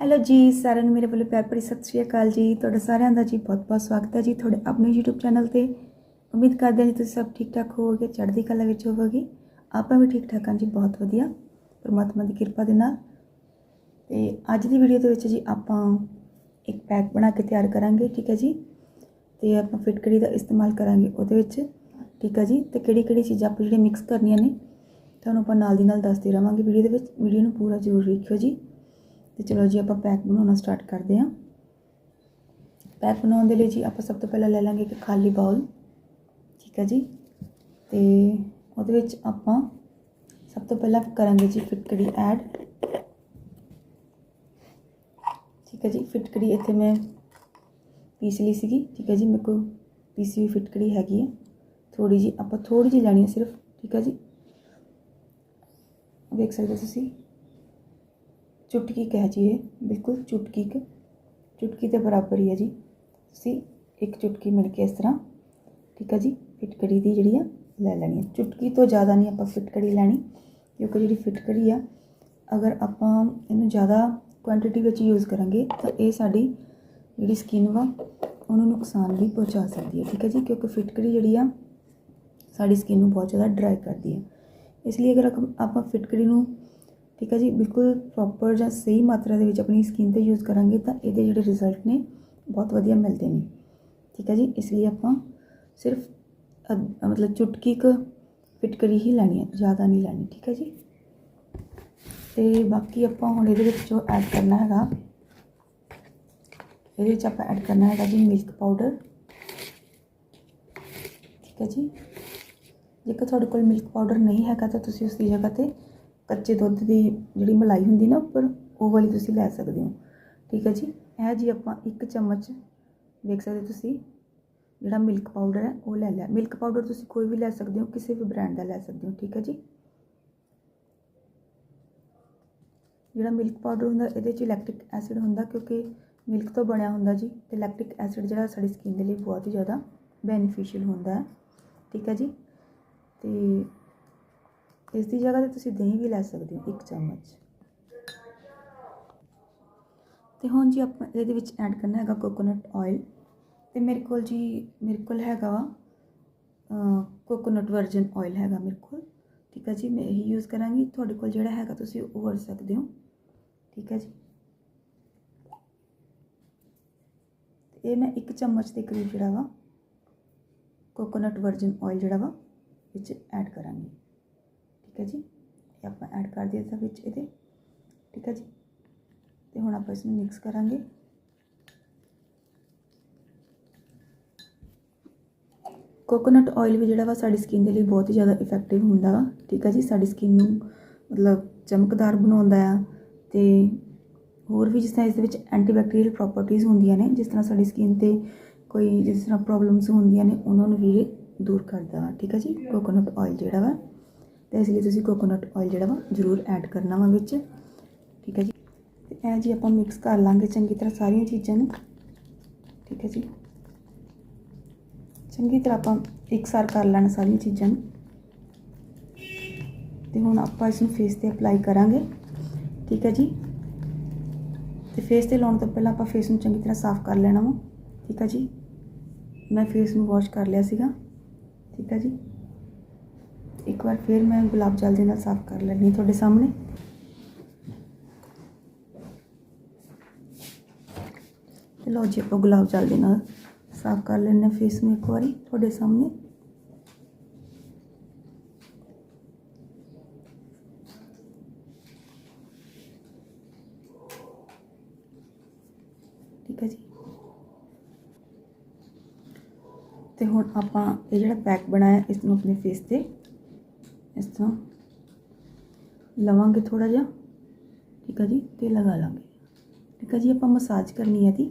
Hello ਜੀ, ਸਾਰਿਆਂ ਨੂੰ ਮੇਰੇ ਵੱਲੋਂ ਪਿਆਰ ਭਰੀ ਸਤਿ ਸ਼੍ਰੀ ਅਕਾਲ ਜੀ। ਤੁਹਾਡਾ ਸਾਰਿਆਂ ਦਾ ਜੀ ਬਹੁਤ-ਬਹੁਤ ਸਵਾਗਤ ਹੈ ਜੀ ਤੁਹਾਡੇ ਆਪਣੇ YouTube ਚੈਨਲ ਤੇ। ਉਮੀਦ ਕਰਦੇ ਹਾਂ ਜੀ ਤੁਸੀਂ ਸਭ ਠੀਕ ਠਾਕ ਹੋਵੋਗੇ, ਚੜ੍ਹਦੀ ਕਲਾ ਵਿੱਚ ਹੋਵੋਗੇ। ਆਪਾਂ ਵੀ ਠੀਕ ਠਾਕ ਹਾਂ ਜੀ, ਬਹੁਤ ਵਧੀਆ। ਪਰਮਾਤਮਾ ਦੀ ਕਿਰਪਾ ਦੇ ਨਾਲ। ਤੇ ਅੱਜ ਦੀ ਵੀਡੀਓ ਦੇ ਵਿੱਚ ਜੀ ਆਪਾਂ ਇੱਕ ਪੈਕ ਬਣਾ ਕੇ ਤਿਆਰ ਕਰਾਂਗੇ, ਠੀਕ ਹੈ ਜੀ? ਤੇ ਆਪਾਂ ਫਿਟਕੜੀ ਦਾ ਇਸਤੇਮਾਲ ਕਰਾਂਗੇ ਉਹਦੇ ਵਿੱਚ, ਠੀਕ ਹੈ ਜੀ? ਤੇ ਕਿਹੜੀ ਕਿਹੜੀ ਚੀਜ਼ਾਂ ਆਪਾਂ ਜਿਹੜੇ ਮਿਕਸ ਕਰਨੀਆਂ ਨੇ, ਤੁਹਾਨੂੰ ਆਪਾਂ ਨਾਲ ਦੀ ਨਾਲ ਦੱਸਦੇ ਰਵਾਂਗੇ ਵੀਡੀਓ ਦੇ ਵਿੱਚ। ਵੀਡੀਓ ਨੂੰ ਪੂਰਾ ਜ਼ਰੂਰ ਵੇਖਿਓ ਜੀ। ਤੇ ਚਲੋ ਜੀ ਆਪਾਂ ਪੈਕ ਬਣਾਉਣਾ ਸਟਾਰਟ ਕਰਦੇ ਹਾਂ। ਪੈਕ ਬਣਾਉਣ ਦੇ ਲਈ ਜੀ ਆਪਾਂ ਸਭ ਤੋਂ ਪਹਿਲਾਂ ਲੈ ਲਾਂਗੇ ਇੱਕ ਖਾਲੀ ਬਾਉਲ ਠੀਕ ਹੈ ਜੀ? ਤੇ ਉਹਦੇ ਵਿੱਚ ਆਪਾਂ ਸਭ ਤੋਂ ਪਹਿਲਾਂ ਕਰਾਂਗੇ ਜੀ ਫਿਟਕੜੀ ਐਡ ਠੀਕ ਹੈ ਜੀ ਫਿਟਕੜੀ ਇੱਥੇ ਮੈਂ ਪੀਸ ਲਈ ਸੀਗੀ, ਠੀਕ ਹੈ ਜੀ, ਮੇਰੇ ਕੋਲ ਪੀਸੀ ਹੋਈ ਫਿਟਕੜੀ ਹੈਗੀ ਹੈ। ਥੋੜੀ ਜੀ ਆਪਾਂ ਥੋੜੀ ਜਿਹੀ ਲੈਣੀ ਹੈ ਸਿਰਫ, ਠੀਕ ਹੈ ਜੀ? ਵੇਖ ਸਕਦੇ ਹੋ ਤੁਸੀਂ? ਚੁਟਕੀ ਕਹਿ ਜੀ ਇਹ ਬਿਲਕੁਲ ਚੁਟਕੀ ਕੁ, ਚੁਟਕੀ ਦੇ ਬਰਾਬਰ ਹੀ ਹੈ ਜੀ। ਤੁਸੀਂ ਇੱਕ ਚੁਟਕੀ ਮਿਲ ਕੇ ਇਸ ਤਰ੍ਹਾਂ, ਠੀਕ ਹੈ ਜੀ, ਫਿਟਕੜੀ ਦੀ ਜਿਹੜੀ ਆ, ਲੈ ਲੈਣੀ ਹੈ। ਚੁਟਕੀ ਤੋਂ ਜ਼ਿਆਦਾ ਨਹੀਂ ਆਪਾਂ ਫਿਟਕੜੀ ਲੈਣੀ, ਕਿਉਂਕਿ ਜਿਹੜੀ ਫਿਟਕੜੀ ਆ, ਅਗਰ ਆਪਾਂ ਇਹਨੂੰ ਜ਼ਿਆਦਾ ਕੁਆਂਟੀਟੀ ਵਿੱਚ ਯੂਜ਼ ਕਰਾਂਗੇ, ਤਾਂ ਇਹ ਸਾਡੀ ਜਿਹੜੀ ਸਕਿਨ ਵਾ, ਉਹਨੂੰ ਨੁਕਸਾਨ ਵੀ ਪਹੁੰਚਾ ਸਕਦੀ ਹੈ, ਠੀਕ ਹੈ ਜੀ। ਕਿਉਂਕਿ ਫਿਟਕੜੀ ਜਿਹੜੀ ਆ, ਸਾਡੀ ਸਕਿਨ ਨੂੰ ਬਹੁਤ ਜ਼ਿਆਦਾ ਡਰਾਈ ਕਰਦੀ ਹੈ। ਇਸ ਲਈ ਅਗਰ ਆਪਾਂ ਫਿਟਕੜੀ ਨੂੰ ਠੀਕ ਹੈ ਜੀ, ਬਿਲਕੁਲ ਪ੍ਰੋਪਰ ਜਾਂ ਸਹੀ ਮਾਤਰਾ ਦੇ ਵਿੱਚ ਆਪਣੀ ਸਕਿਨ ਤੇ ਯੂਜ਼ ਕਰਾਂਗੇ ਤਾਂ ਇਹਦੇ ਜਿਹੜੇ ਰਿਜ਼ਲਟ ਨੇ ਬਹੁਤ ਵਧੀਆ ਮਿਲਦੇ ਨੇ। ਠੀਕ ਹੈ ਜੀ, ਇਸ ਲਈ ਆਪਾਂ ਸਿਰਫ ਮਤਲਬ ਚੁਟਕੀ ਕ ਫਿਟਕੜੀ ਹੀ ਲੈਣੀ ਹੈ, ਜ਼ਿਆਦਾ ਨਹੀਂ ਲੈਣੀ, ਠੀਕ ਹੈ ਜੀ। ਤੇ ਬਾਕੀ ਆਪਾਂ ਹੁਣ ਇਹਦੇ ਵਿੱਚ ਜੋ ਐਡ ਕਰਨਾ ਹੈਗਾ, ਇਹਦੇ ਵਿੱਚ ਆਪਾਂ ਐਡ ਕਰਨਾ ਹੈਗਾ ਜੀ ਮਿਲਕ ਪਾਊਡਰ ਠੀਕ ਹੈ ਜੀ, ਜੇਕਰ ਤੁਹਾਡੇ ਕੋਲ ਮਿਲਕ ਪਾਊਡਰ ਨਹੀਂ ਹੈਗਾ ਤਾਂ ਤੁਸੀਂ ਉਸ ਦੀ ਜਗ੍ਹਾ ਤੇ ਕੱਚੇ ਦੁੱਧ ਦੀ ਜਿਹੜੀ ਮਲਾਈ ਹੁੰਦੀ ਨਾ ਉੱਪਰ, ਉਹ ਵਾਲੀ ਤੁਸੀਂ ਲੈ ਸਕਦੇ ਹੋ। ਠੀਕ ਹੈ ਜੀ? ਇਹ ਜੀ ਆਪਾਂ ਇੱਕ ਚਮਚ ਵੇਖ ਸਕਦੇ ਤੁਸੀਂ, ਜਿਹੜਾ ਮਿਲਕ ਪਾਊਡਰ ਹੈ, ਉਹ ਲੈ ਲਿਆ। ਮਿਲਕ ਪਾਊਡਰ ਤੁਸੀਂ ਕੋਈ ਵੀ ਲੈ ਸਕਦੇ ਹੋ, ਕਿਸੇ ਵੀ ਬ੍ਰਾਂਡ ਦਾ ਲੈ ਸਕਦੇ ਹੋ। ਠੀਕ ਹੈ ਜੀ? ਜਿਹੜਾ ਮਿਲਕ ਪਾਊਡਰ ਹੁੰਦਾ, ਇਹਦੇ 'ਚ ਇਲੈਕਟ੍ਰਿਕ ਐਸਿਡ ਹੁੰਦਾ ਕਿਉਂਕਿ ਮਿਲਕ ਤੋਂ ਬਣਿਆ ਹੁੰਦਾ ਜੀ, ਤੇ ਇਲੈਕਟ੍ਰਿਕ ਐਸਿਡ ਜਿਹੜਾ ਸਾਡੀ ਸਕਿਨ ਦੇ ਲਈ ਬਹੁਤ ਹੀ ਜ਼ਿਆਦਾ ਬੈਨੀਫੀਸ਼ੀਅਲ ਹੁੰਦਾ ਹੈ। ਠੀਕ ਹੈ ਜੀ? ਤੇ ਇਸ ਦੀ ਜਗ੍ਹਾ ਤੇ ਤੁਸੀਂ ਦਹੀਂ ਵੀ ਲੈ ਸਕਦੇ ਹੋ, ਇੱਕ ਚਮਚ। ਤੇ ਹੁਣ ਜੀ ਆਪਾਂ ਇਹਦੇ ਵਿੱਚ ਐਡ ਕਰਨਾ ਹੈਗਾ ਕੋਕੋਨਟ ਆਇਲ ਤੇ ਮੇਰੇ ਕੋਲ ਜੀ, ਮੇਰੇ ਕੋਲ ਹੈਗਾ ਵਾ ਕੋਕੋਨਟ ਵਰਜਨ ਆਇਲ ਹੈਗਾ ਮੇਰੇ ਕੋਲ। ਠੀਕ ਹੈ ਜੀ, ਮੈਂ ਇਹੀ ਯੂਜ਼ ਕਰਾਂਗੀ। ਤੁਹਾਡੇ ਕੋਲ ਜਿਹੜਾ ਹੈਗਾ ਤੁਸੀਂ ਉਹ ਵਰਤ ਸਕਦੇ ਹੋ। ਠੀਕ ਹੈ ਜੀ। ਇਹ ਮੈਂ ਇੱਕ ਚਮਚ ਦੇ ਕਰੀਬ ਜਿਹੜਾ ਵਾ ਕੋਕੋਨਟ ਵਰਜਨ ਆਇਲ ਜਿਹੜਾ ਵਾ, ਵਿੱਚ ਐਡ ਕਰਾਂਗੀ। ਠੀਕ ਹੈ ਜੀ? ਇਹ ਆਪਾਂ ਐਡ ਕਰ ਦਿੱਤਾ ਵਿੱਚ ਇਹਦੇ। ਠੀਕ ਹੈ ਜੀ? ਤੇ ਹੁਣ ਆਪਾਂ ਇਸ ਨੂੰ ਮਿਕਸ ਕਰਾਂਗੇ। ਕੋਕੋਨਟ ਆਇਲ ਵੀ ਜਿਹੜਾ ਵਾ ਸਾਡੀ ਸਕਿਨ ਦੇ ਲਈ ਬਹੁਤ ਹੀ ਜ਼ਿਆਦਾ ਇਫੈਕਟਿਵ ਹੁੰਦਾ ਵਾ। ਠੀਕ ਹੈ ਜੀ? ਸਾਡੀ ਸਕਿਨ ਨੂੰ ਮਤਲਬ ਚਮਕਦਾਰ ਬਣਾਉਂਦਾ ਆ ਤੇ ਹੋਰ ਵੀ ਜਿਸ ਤਰ੍ਹਾਂ ਇਸ ਦੇ ਵਿੱਚ ਐਂਟੀਬੈਕਟੀਰੀਅਲ ਪ੍ਰੋਪਰਟੀਆਂ ਹੁੰਦੀਆਂ ਨੇ, ਜਿਸ ਤਰ੍ਹਾਂ ਸਾਡੀ ਸਕਿਨ ਤੇ ਕੋਈ ਜਿਸ ਤਰ੍ਹਾਂ ਪ੍ਰੋਬਲਮਸ ਹੁੰਦੀਆਂ ਨੇ, ਉਹਨਾਂ ਨੂੰ ਵੀ ਇਹ ਦੂਰ ਕਰਦਾ ਵਾ। ਠੀਕ ਹੈ ਜੀ? ਕੋਕੋਨਟ ਆਇਲ ਜਿਹੜਾ ਵਾ। ਤੇ ਇਸ ਲਈ ਤੁਸੀਂ ਕੋਕੋਨਟ ਆਇਲ ਜਿਹੜਾ ਵਾ ਜ਼ਰੂਰ ਐਡ ਕਰਨਾ ਵਾ ਵਿੱਚ। ਠੀਕ ਹੈ ਜੀ? ਤੇ ਇਹ ਜੀ ਆਪਾਂ ਮਿਕਸ ਕਰ ਲਾਂਗੇ ਚੰਗੀ ਤਰ੍ਹਾਂ ਸਾਰੀਆਂ ਚੀਜ਼ਾਂ ਨੂੰ। ਠੀਕ ਹੈ ਜੀ? ਚੰਗੀ ਤਰ੍ਹਾਂ ਆਪਾਂ ਇਕਸਾਰ ਕਰ ਲੈਣਾ ਸਾਰੀਆਂ ਚੀਜ਼ਾਂ ਨੂੰ। ਤੇ ਹੁਣ ਆਪਾਂ ਇਸ ਨੂੰ ਫੇਸ ਤੇ ਅਪਲਾਈ ਕਰਾਂਗੇ। ਠੀਕ ਹੈ ਜੀ? ਤੇ ਫੇਸ ਤੇ ਲਾਉਣ ਤੋਂ ਪਹਿਲਾਂ ਆਪਾਂ ਫੇਸ ਨੂੰ ਚੰਗੀ ਤਰ੍ਹਾਂ ਸਾਫ਼ ਕਰ ਲੈਣਾ ਵਾ। ਠੀਕ ਹੈ ਜੀ? ਮੈਂ ਫੇਸ ਨੂੰ ਵਾਸ਼ ਕਰ ਲਿਆ ਸੀਗਾ। ਠੀਕ ਹੈ ਜੀ? ਇੱਕ ਵਾਰ ਫਿਰ ਮੈਂ ਗੁਲਾਬ ਜਲ ਦੇ ਨਾਲ ਸਾਫ਼ ਕਰ ਲੈਣੀ ਤੁਹਾਡੇ ਸਾਹਮਣੇ। ਤੇ ਲਓ ਜੀ, ਆਪਾਂ ਗੁਲਾਬ ਜਲ ਦੇ ਨਾਲ ਸਾਫ਼ ਕਰ ਲੈਣੇ ਫੇਸ ਨੂੰ ਇੱਕ ਵਾਰੀ ਤੁਹਾਡੇ ਸਾਹਮਣੇ। ਠੀਕ ਹੈ ਜੀ। ਤੇ ਹੁਣ ਆਪਾਂ ਇਹ ਜਿਹੜਾ ਪੈਕ ਬਣਾਇਆ, ਇਸ ਨੂੰ ਆਪਣੇ ਫੇਸ ਤੇ ਇਸ ਤਰ੍ਹਾਂ। ਲਵਾਂਗੇ ਥੋੜਾ ਜਿਹਾ। ਠੀਕ ਹੈ ਜੀ, ਤੇ ਲਗਾ ਲਾਂਗੇ। ਠੀਕ ਹੈ ਜੀ, ਆਪਾਂ ਮਸਾਜ ਕਰਨੀ ਹੈ ਦੀ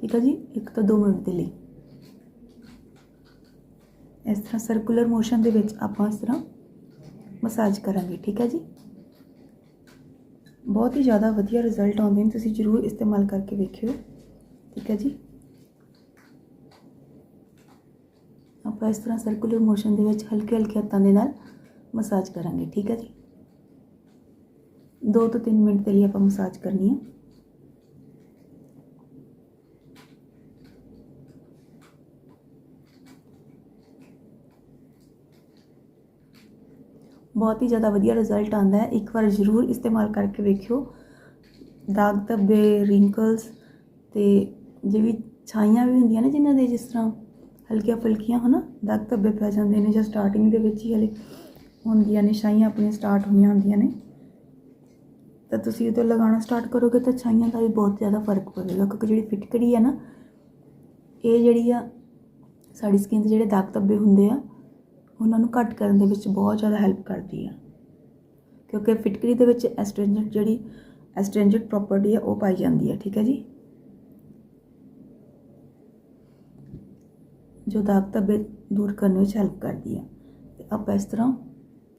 ਠੀਕ ਹੈ ਜੀ, ਇੱਕ ਤੋਂ 2 ਮਿੰਟ ਦੇ ਲਈ। ਇਸ ਤਰ੍ਹਾਂ ਸਰਕੂਲਰ ਮੋਸ਼ਨ ਦੇ ਵਿੱਚ ਆਪਾਂ ਇਸ ਤਰ੍ਹਾਂ ਮਸਾਜ ਕਰਾਂਗੇ। ਠੀਕ ਹੈ ਜੀ। ਬਹੁਤ ਹੀ ਜ਼ਿਆਦਾ ਵਧੀਆ ਰਿਜ਼ਲਟ ਆਉਂਦੇ ਨੇ, ਤੁਸੀਂ ਜ਼ਰੂਰ ਇਸਤੇਮਾਲ ਕਰਕੇ ਵੇਖਿਓ। ਠੀਕ ਹੈ ਜੀ। ਆਪਾਂ ਇਸ ਤਰ੍ਹਾਂ ਸਰਕੂਲਰ ਮੋਸ਼ਨ ਦੇ ਵਿੱਚ ਹਲਕੇ ਹਲਕੇ ਹੱਥਾਂ ਦੇ ਨਾਲ ਮਸਾਜ ਕਰਾਂਗੇ, ਠੀਕ ਹੈ ਜੀ? 2 ਤੋਂ 3 ਮਿੰਟ ਦੇ ਲਈ ਆਪਾਂ ਮਸਾਜ ਕਰਨੀ ਹੈ। ਬਹੁਤ ਹੀ ਜ਼ਿਆਦਾ ਵਧੀਆ ਰਿਜ਼ਲਟ ਆਉਂਦਾ ਹੈ। ਇੱਕ ਵਾਰ ਜ਼ਰੂਰ ਇਸਤੇਮਾਲ ਕਰਕੇ ਵੇਖਿਓ। ਦਾਗ ਧੱਬੇ ਰਿੰਕਲਸ ਤੇ ਜਿਵੇਂ ਛਾਈਆਂ ਵੀ ਹੁੰਦੀਆਂ ਨੇ ਜਿਨ੍ਹਾਂ ਦੇ ਜਿਸ ਤਰ੍ਹਾਂ ਹਲਕੀਆਂ ਫੁਲਕੀਆਂ ਹਨਾ? ਦਾਗ ਧੱਬੇ ਪੈ ਜਾਂਦੇ ਨੇ ਜਾਂ ਸਟਾਰਟਿੰਗ ਦੇ ਵਿੱਚ ਹੀ ਹਲੇ। ਹੁੰਦੀਆਂ ਨੇ, ਛਾਈਆਂ ਆਪਣੀਆਂ ਸਟਾਰਟ ਹੋਈਆਂ ਹੁੰਦੀਆਂ ਨੇ। ਤਾਂ ਤੁਸੀਂ ਉਦੋਂ ਲਗਾਉਣਾ ਸਟਾਰਟ ਕਰੋਗੇ ਤਾਂ ਛਾਈਆਂ ਦਾ ਵੀ ਬਹੁਤ ਜ਼ਿਆਦਾ ਫ਼ਰਕ ਪਵੇਗਾ, ਕਿਉਂਕਿ ਜਿਹੜੀ ਫਿਟਕੜੀ ਹੈ ਨਾ, ਇਹ ਜਿਹੜੀ ਆ, ਸਾਡੀ ਸਕਿਨ 'ਤੇ ਜਿਹੜੇ ਦਾਗ ਧੱਬੇ ਹੁੰਦੇ ਆ, ਉਹਨਾਂ ਨੂੰ ਘੱਟ ਕਰਨ ਦੇ ਵਿੱਚ ਬਹੁਤ ਜ਼ਿਆਦਾ ਹੈਲਪ ਕਰਦੀ ਆ। ਕਿਉਂਕਿ ਫਿਟਕਰੀ ਦੇ ਵਿੱਚ ਐਸਟ੍ਰਿੰਜੈਂਟ ਜਿਹੜੀ ਐਸਟ੍ਰਿੰਜੈਂਟ ਪ੍ਰੋਪਰਟੀ ਆ, ਉਹ ਪਾਈ ਜਾਂਦੀ ਹੈ ਠੀਕ ਹੈ ਜੀ? ਜੋ ਦਾਗ ਧੱਬੇ ਦੂਰ ਕਰਨ ਵਿੱਚ ਹੈਲਪ ਕਰਦੀ ਆ। ਤੇ ਆਪਾਂ ਇਸ ਤਰ੍ਹਾਂ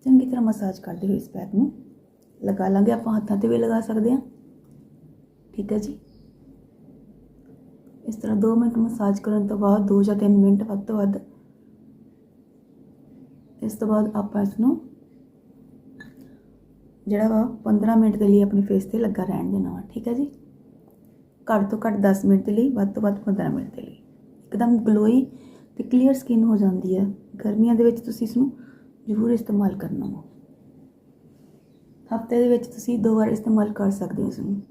ਚੰਗੀ ਤਰ੍ਹਾਂ ਮਸਾਜ ਕਰਦੇ ਹੋਏ ਇਸ ਪੈਕ ਨੂੰ। ਲਗਾ ਲਾਂਗੇ, ਆਪਾਂ ਹੱਥਾਂ ਤੇ ਵੀ ਲਗਾ ਸਕਦੇ ਹਾਂ। ਠੀਕ ਹੈ ਜੀ? ਇਸ ਤਰ੍ਹਾਂ 2 ਮਿੰਟ ਮਸਾਜ ਕਰਨ ਤੋਂ ਬਾਅਦ 2 ਜਾਂ 3 ਮਿੰਟ ਵੱਧ ਤੋਂ ਵੱਧ, ਇਸ ਤੋਂ ਬਾਅਦ ਆਪਾਂ ਇਸ ਨੂੰ ਜਿਹੜਾ ਵਾ 15 ਮਿੰਟ ਦੇ ਲਈ ਆਪਣੇ ਫੇਸ ਤੇ ਲੱਗਾ ਰਹਿਣ ਦੇਣਾ ਵਾ। ਠੀਕ ਹੈ ਜੀ? ਘੱਟ ਤੋਂ ਘੱਟ 10 ਮਿੰਟ ਦੇ ਲਈ, ਵੱਧ ਤੋਂ ਵੱਧ 15 ਮਿੰਟ ਦੇ ਲਈ। ਇੱਕਦਮ ਗਲੋਈ ਤੇ ਕਲੀਅਰ ਸਕਿਨ ਹੋ ਜਾਂਦੀ ਹੈ। ਗਰਮੀਆਂ ਦੇ ਵਿੱਚ ਤੁਸੀਂ ਇਸ ਨੂੰ ਜ਼ਰੂਰ ਇਸਤੇਮਾਲ ਕਰਨਾ ਵਾ। ਹਫ਼ਤੇ ਦੇ ਵਿੱਚ ਤੁਸੀਂ ਦੋ ਵਾਰ ਇਸਤੇਮਾਲ ਕਰ ਸਕਦੇ ਹੋ ਇਸ ਨੂੰ।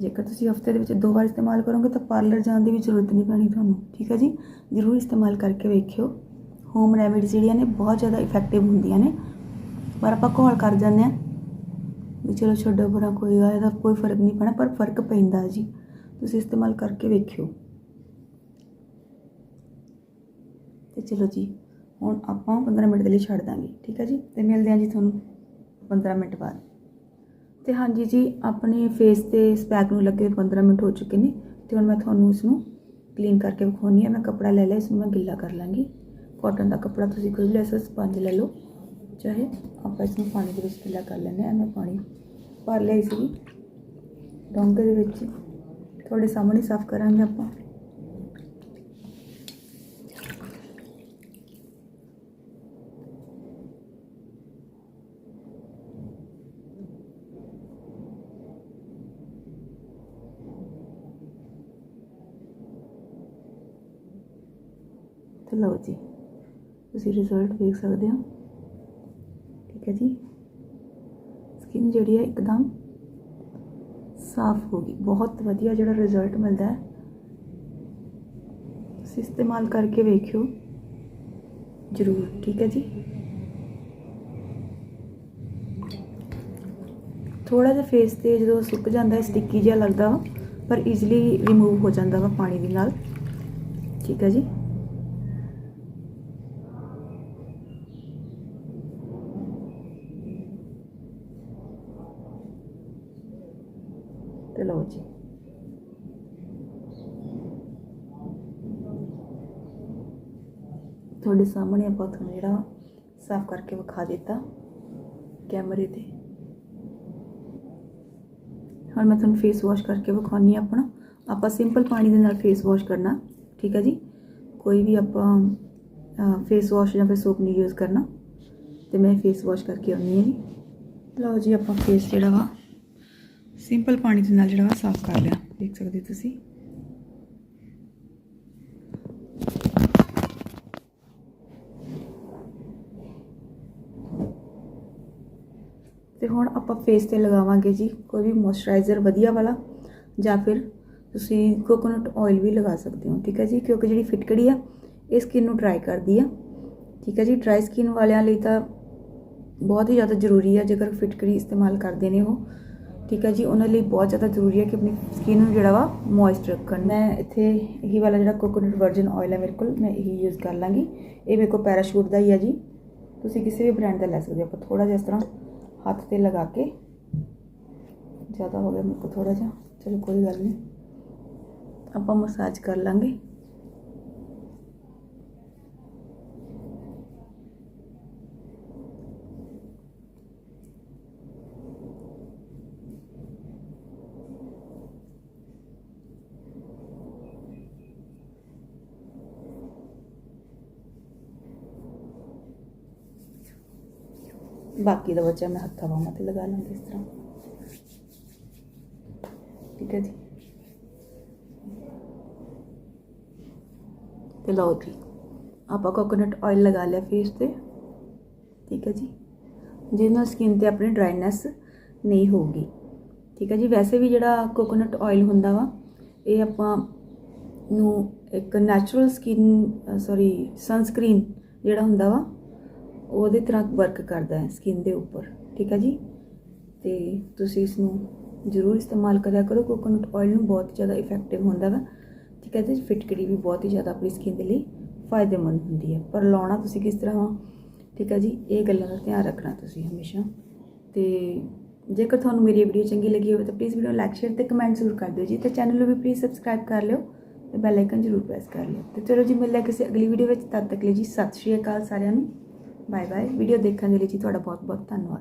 ਜੇਕਰ ਤੁਸੀਂ ਹਫ਼ਤੇ ਦੇ ਵਿੱਚ ਦੋ ਵਾਰ ਇਸਤੇਮਾਲ ਕਰੋਗੇ ਤਾਂ ਪਾਰਲਰ ਜਾਣ ਦੀ ਵੀ ਜ਼ਰੂਰਤ ਨਹੀਂ ਪੈਣੀ ਤੁਹਾਨੂੰ, ਠੀਕ ਹੈ ਜੀ? ਜ਼ਰੂਰ ਇਸਤੇਮਾਲ ਕਰਕੇ ਵੇਖਿਓ। ਹੋਮ ਰੈਮੇਡੀਜ਼ ਜਿਹੜੀਆਂ ਨੇ ਬਹੁਤ ਜ਼ਿਆਦਾ ਇਫੈਕਟਿਵ ਹੁੰਦੀਆਂ ਨੇ। ਪਰ ਆਪਾਂ ਘੋਲ ਕਰ ਜਾਂਦੇ ਆ ਵੀ ਚਲੋ ਛੱਡੋ, ਬੜਾ ਕੋਈ ਆ, ਇਹਦਾ ਕੋਈ ਫ਼ਰਕ ਨਹੀਂ ਪੈਣਾ, ਪਰ ਫ਼ਰਕ ਪੈਂਦਾ ਜੀ। ਤੁਸੀਂ ਇਸਤੇਮਾਲ ਕਰਕੇ ਵੇਖਿਓ। ਤੇ ਚਲੋ ਜੀ ਹੁਣ ਆਪਾਂ 15 ਮਿੰਟ ਦੇ ਲਈ ਛੱਡ ਦਾਂਗੇ, ਠੀਕ ਹੈ ਜੀ? ਤੇ ਮਿਲਦੇ ਹਾਂ ਜੀ ਤੁਹਾਨੂੰ 15 ਮਿੰਟ ਬਾਅਦ। ਤੇ ਹਾਂਜੀ ਜੀ, ਆਪਣੇ ਫੇਸ ਤੇ ਸਪੈਕ ਨੂੰ ਲੱਗੇ 15 ਮਿੰਟ ਹੋ ਚੁੱਕੇ ਨੇ, ਤੇ ਹੁਣ ਮੈਂ ਤੁਹਾਨੂੰ ਇਸ ਨੂੰ ਕਲੀਨ ਕਰਕੇ ਵਿਖਾਉਣੀ ਹੈ ਮੈਂ ਕੱਪੜਾ ਲੈ ਲਿਆ ਇਸ ਨੂੰ ਮੈਂ ਗਿੱਲਾ ਕਰ ਲਾਂਗੀ। ਕਾਟਨ ਦਾ ਕੱਪੜਾ ਤੁਸੀਂ ਕੋਈ ਵੀ ਲੈ ਸਕਦੇ ਸਪੰਜ ਲੈ ਲਓ। ਚਾਹੇ ਆਪਾਂ ਇਸ ਨੂੰ ਪਾਣੀ ਦੇ ਵਿੱਚ ਗਿੱਲਾ ਕਰ ਲੈਂਦੇ ਹਾਂ ਮੈਂ ਪਾਣੀ ਭਰ ਲਿਆ ਸੀ ਡੋਂਗੇ ਦੇ ਵਿੱਚ ਤੁਹਾਡੇ ਸਾਹਮਣੇ ਸਾਫ਼ ਕਰਾਂਗੇ ਆਪਾਂ। ਤੇ ਲਓ ਜੀ, ਤੁਸੀਂ ਰਿਜ਼ਲਟ ਵੇਖ ਸਕਦੇ ਹੋ। ਠੀਕ ਹੈ ਜੀ। ਸਕਿਨ ਜਿਹੜੀ ਹੈ ਇੱਕਦਮ ਸਾਫ਼ ਹੋ ਗਈ। ਬਹੁਤ ਵਧੀਆ ਜਿਹੜਾ ਰਿਜ਼ਲਟ ਮਿਲਦਾ ਹੈ। ਤੁਸੀਂ ਇਸਤੇਮਾਲ ਕਰਕੇ ਵੇਖਿਓ। ਜ਼ਰੂਰ, ਠੀਕ ਹੈ ਜੀ। ਥੋੜਾ ਜਿਹਾ ਫੇਸ ਤੇ ਜਦੋਂ ਸੁੱਕ ਜਾਂਦਾ ਹੈ ਸਟਿੱਕੀ ਜਿਹਾ ਲੱਗਦਾ ਵਾ, ਪਰ ਈਜ਼ੀਲੀ ਰਿਮੂਵ ਹੋ ਜਾਂਦਾ ਵਾ ਪਾਣੀ ਦੇ ਨਾਲ। ਠੀਕ ਹੈ ਜੀ। ਤੇ ਲਓ ਜੀ। ਤੁਹਾਡੇ ਸਾਹਮਣੇ ਆਪਾਂ ਤੁਹਾਨੂੰ ਜਿਹੜਾ ਸਾਫ਼ ਕਰਕੇ ਵਿਖਾ ਦਿੱਤਾ ਕੈਮਰੇ ਤੇ। ਹੁਣ ਮੈਂ ਤੁਹਾਨੂੰ ਫੇਸ ਵਾਸ਼ ਕਰਕੇ ਵਿਖਾਉਣੀ ਆ ਆਪਣਾ। ਆਪਾਂ ਸਿੰਪਲ ਪਾਣੀ ਦੇ ਨਾਲ ਫੇਸ ਵਾਸ਼ ਕਰਨਾ, ਠੀਕ ਹੈ ਜੀ? ਕੋਈ ਵੀ ਆਪਾਂ ਫੇਸ ਵਾਸ਼ ਜਾਂ ਫਿਰ ਸੋਪ ਨਹੀਂ ਯੂਜ਼ ਕਰਨਾ। ਤੇ ਮੈਂ ਫੇਸ ਵਾਸ਼ ਕਰਕੇ ਆਉਣੀ ਹੈ ਜੀ। ਲਓ ਜੀ, ਆਪਾਂ ਫੇਸ ਜਿਹੜਾ ਵਾ ਸਿੰਪਲ ਪਾਣੀ ਦੇ ਨਾਲ ਜਿਹੜਾ ਸਾਫ਼ ਕਰ ਲਿਆ। ਦੇਖ ਸਕਦੇ ਹੋ ਤੁਸੀਂ? ਤੇ ਹੁਣ ਆਪਾਂ ਫੇਸ ਤੇ ਲਗਾਵਾਂਗੇ ਜੀ ਕੋਈ ਵੀ ਮੋਇਸਚਰਾਈਜ਼ਰ ਵਧੀਆ ਵਾਲਾ, ਜਾਂ ਫਿਰ ਤੁਸੀਂ ਕੋਕੋਨਟ ਆਇਲ ਵੀ ਲਗਾ ਸਕਦੇ ਹੋ, ਠੀਕ ਹੈ ਜੀ? ਕਿਉਂਕਿ ਜਿਹੜੀ ਫਿਟਕੜੀ ਆ, ਇਹ ਸਕਿਨ ਨੂੰ ਡਰਾਈ ਕਰਦੀ ਆ। ਠੀਕ ਹੈ ਜੀ? ਡਰਾਈ ਸਕਿਨ ਵਾਲਿਆਂ ਲਈ ਤਾਂ ਬਹੁਤ ਹੀ ਜ਼ਿਆਦਾ ਜ਼ਰੂਰੀ ਹੈ ਜੇਕਰ ਫਿਟਕੜੀ ਇਸਤੇਮਾਲ ਕਰਦੇ ਨੇ ਉਹ। ਠੀਕ ਹੈ ਜੀ, ਉਹਨਾਂ ਲਈ ਬਹੁਤ ਜ਼ਿਆਦਾ ਜ਼ਰੂਰੀ ਹੈ ਕਿ ਆਪਣੀ ਸਕਿਨ ਨੂੰ ਜਿਹੜਾ ਵਾ ਮੋਇਸਟ ਰੱਖਣ। ਮੈਂ ਇੱਥੇ ਇਹੀ ਵਾਲਾ ਜਿਹੜਾ ਕੋਕੋਨਟ ਵਰਜਨ ਆਇਲ ਹੈ ਮੇਰੇ ਕੋਲ, ਮੈਂ ਇਹੀ ਯੂਜ਼ ਕਰ ਲਾਂਗੀ। ਇਹ ਮੇਰੇ ਕੋਲ ਪੈਰਾਸ਼ੂਟ ਦਾ ਹੀ ਹੈ ਜੀ। ਤੁਸੀਂ ਕਿਸੇ ਵੀ ਬ੍ਰਾਂਡ ਦਾ ਲੈ ਸਕਦੇ ਹੋ। ਆਪਾਂ ਥੋੜਾ ਜਿਹਾ ਇਸ ਤਰ੍ਹਾਂ ਹੱਥ ਤੇ ਲਗਾ ਕੇ, ਜ਼ਿਆਦਾ ਹੋ ਗਿਆ ਮੇਰੇ ਕੋਲ ਥੋੜਾ ਜਿਹਾ। ਚਲੋ ਕੋਈ ਗੱਲ ਨਹੀਂ। ਆਪਾਂ ਮਸਾਜ ਕਰ ਲਾਂਗੇ। ਬਾਕੀ ਦਾ ਬਚਿਆ ਮੈਂ ਹੱਥਾਂ ਬਾਹਾਂ ਤੇ ਲਗਾ ਲਾਂਗੀ ਇਸ ਤਰ੍ਹਾਂ। ਠੀਕ ਹੈ ਜੀ। ਤੇ ਲਓ ਜੀ, ਆਪਾਂ ਕੋਕੋਨਟ ਆਇਲ ਲਗਾ ਲਿਆ ਫੇਸ ਤੇ। ਠੀਕ ਹੈ ਜੀ। ਜਿਹਦੇ ਨਾਲ ਸਕਿਨ ਤੇ ਆਪਣੀ ਡਰਾਈਨੈਸ ਨਹੀਂ ਹੋਊਗੀ। ਠੀਕ ਹੈ ਜੀ, ਵੈਸੇ ਵੀ ਜਿਹੜਾ ਕੋਕੋਨਟ ਆਇਲ ਹੁੰਦਾ ਵਾ, ਇਹ ਆਪਾਂ ਨੂੰ ਇੱਕ ਨੈਚੁਰਲ ਸਕਿਨ ਸੌਰੀ ਸਨਸਕ੍ਰੀਨ ਜਿਹੜਾ ਹੁੰਦਾ ਵਾ ਉਹਦੇ ਤਰ੍ਹਾਂ ਵਰਕ ਕਰਦਾ ਹੈ ਸਕਿਨ ਦੇ ਉੱਪਰ, ਠੀਕ ਹੈ ਜੀ? ਤੇ ਤੁਸੀਂ ਇਸ ਨੂੰ ਜ਼ਰੂਰ ਇਸਤੇਮਾਲ ਕਰਿਆ ਕਰੋ ਕੋਕੋਨਟ ਆਇਲ ਨੂੰ ਬਹੁਤ ਜ਼ਿਆਦਾ ਇਫੈਕਟਿਵ ਹੁੰਦਾ ਵਾ, ਠੀਕ ਹੈ ਜੀ? ਫਿਟਕੜੀ ਵੀ ਬਹੁਤ ਹੀ ਜ਼ਿਆਦਾ ਆਪਣੀ ਸਕਿਨ ਦੇ ਲਈ ਫਾਇਦੇਮੰਦ ਹੁੰਦੀ ਹੈ। ਪਰ ਲਾਉਣਾ ਤੁਸੀਂ ਕਿਸ ਤਰ੍ਹਾਂ ਵਾ, ਠੀਕ ਹੈ ਜੀ? ਇਹ ਗੱਲਾਂ ਦਾ ਧਿਆਨ ਰੱਖਣਾ ਤੁਸੀਂ ਹਮੇਸ਼ਾ। ਤੇ ਜੇਕਰ ਤੁਹਾਨੂੰ ਮੇਰੀ ਵੀਡੀਓ ਚੰਗੀ ਲੱਗੀ ਹੋਵੇ ਤਾਂ ਪਲੀਜ਼ ਵੀਡੀਓ ਲਾਈਕ ਸ਼ੇਅਰ ਤੇ ਕਮੈਂਟ ਜ਼ਰੂਰ ਕਰ ਦਿਓ ਜੀ। ਤੇ ਚੈਨਲ ਨੂੰ ਵੀ ਪਲੀਜ਼ ਸਬਸਕ੍ਰਾਈਬ ਕਰ ਲਿਓ ਤੇ ਬੈਲ ਆਈਕਨ ਜ਼ਰੂਰ ਪ੍ਰੈਸ ਕਰ ਲਿਓ। ਤੇ ਚਲੋ ਜੀ, ਮਿਲਦੇ ਹਾਂ ਕਿਸੇ ਅਗਲੀ ਵੀਡੀਓ ਵਿੱਚ। ਤਦ ਤੱਕ ਲਈ ਜੀ, ਸਤਿ ਸ਼੍ਰੀ ਅਕਾਲ ਸਾਰਿਆਂ ਨੂੰ। ਬਾਏ ਬਾਏ ਵੀਡੀਓ ਦੇਖਣ ਦੇ ਲਈ ਜੀ ਤੁਹਾਡਾ ਬਹੁਤ ਬਹੁਤ ਧੰਨਵਾਦ।